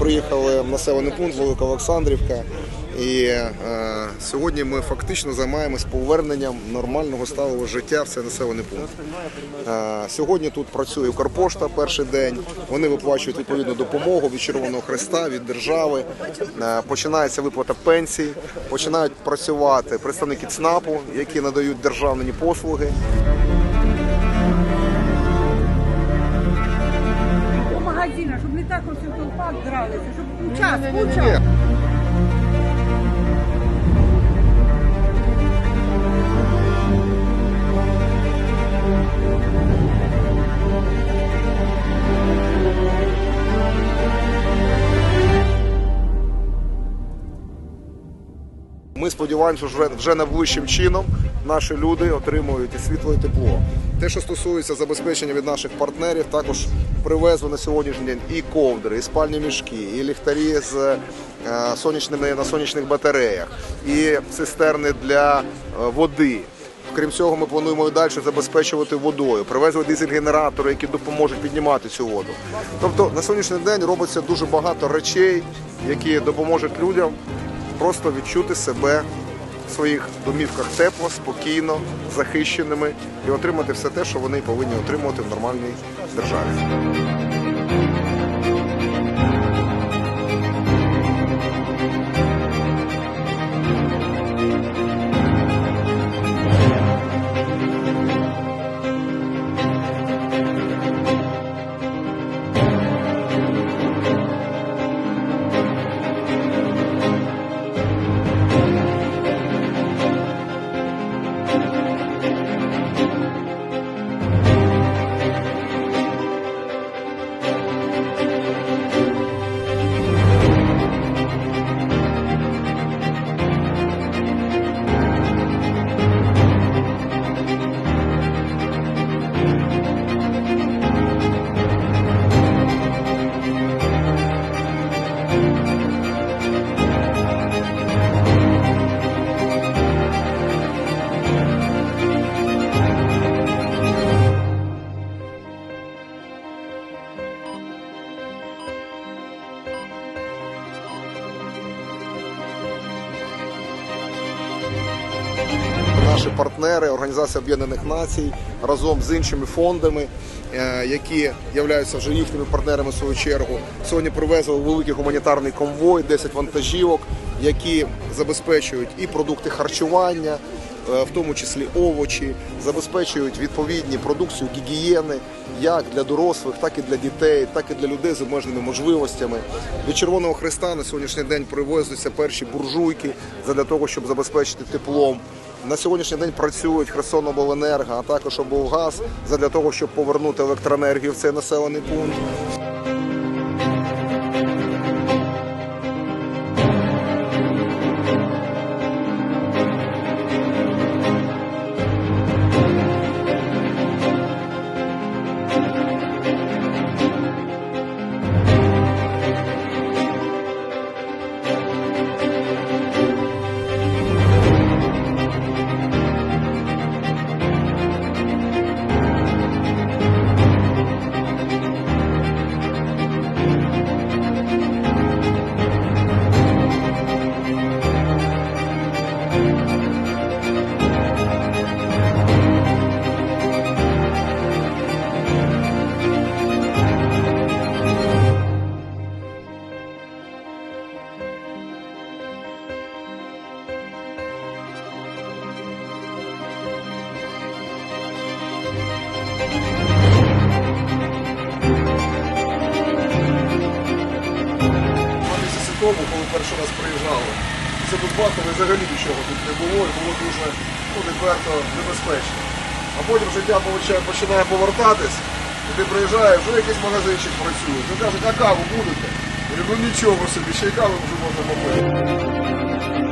приїхали в населений пункт Велика Олександрівка. І е, сьогодні ми фактично займаємось поверненням нормального сталого життя в цей населений пункт. Е, сьогодні тут працює Укрпошта перший день. Вони виплачують відповідну допомогу від Червоного Хреста, від держави. Е, починається виплата пенсій, починають працювати представники ЦНАПу, які надають державні послуги. 不抢。Сподіваємося, що вже, вже найближчим чином наші люди отримують і світло, і тепло. Те, що стосується забезпечення від наших партнерів, також привезли на сьогоднішній день і ковдри, і спальні мішки, і ліхтарі з е, сонячними на сонячних батареях, і цистерни для е, води. Крім цього, ми плануємо і далі забезпечувати водою. Привезли дизель-генератори, які допоможуть піднімати цю воду. Тобто на сьогоднішній день робиться дуже багато речей, які допоможуть людям просто відчути себе в своїх домівках тепло, спокійно, захищеними і отримати все те, що вони повинні отримувати в нормальній державі. Наші партнери, Організація Об'єднаних Націй разом з іншими фондами, е, які являються вже їхніми партнерами в свою чергу, сьогодні привезли великий гуманітарний конвой, 10 вантажівок, які забезпечують і продукти харчування, е, в тому числі овочі, забезпечують відповідні продукцію гігієни як для дорослих, так і для дітей, так і для людей з обмеженими можливостями. Від Червоного Христа на сьогоднішній день привозяться перші буржуйки для того, щоб забезпечити теплом. На сьогоднішній день працюють Херсонобленерго, а також облгаз для того, щоб повернути електроенергію в цей населений пункт. Місяці тому, коли перший раз приїжджали, це тут бахали взагалі нічого тут не було і було дуже ну, відверто небезпечно. А потім життя починає повертатись, і ти приїжджаєш, вже якийсь магазинчик працює. Ти кажуть, а каву будете? Я говорю, ну нічого собі, ще й каву вже можна попити.